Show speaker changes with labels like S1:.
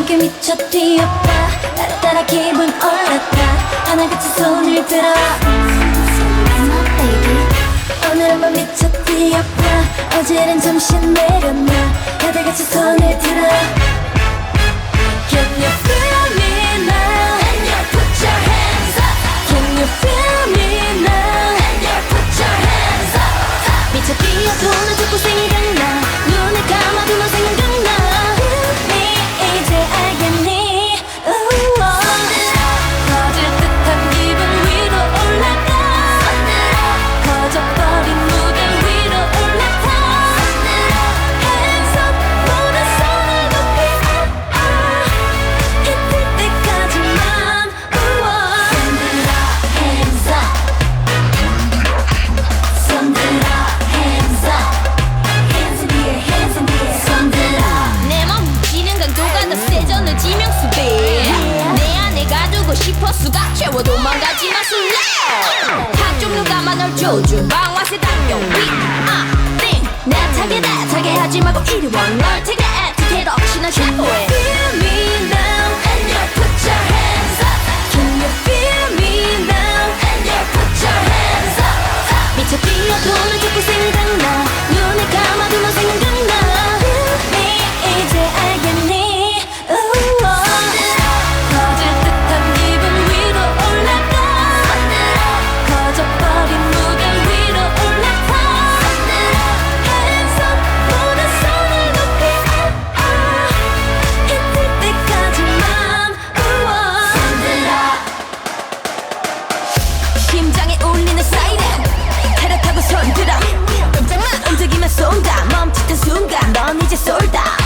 S1: 함께 미쳐 뛰었다. 따라따라 기분 올랐다. 하나같이 손을 들어. 오늘 한번 미쳐 뛰었다. 어제는 잠시 내렸나. 다같이 손을 들어.
S2: Can you feel me? 지 내 안에 가두고 싶어 수가 채워 도망가지 마 술래. 각종 누가 만널 조준 방와세 당겨 위아띵 내 타게 내 타게 하지 말고 이리 와널 타겟 건드라 깜짝만 움직이면 쏜다. 멈칫한 순간 넌 이제 쏠다.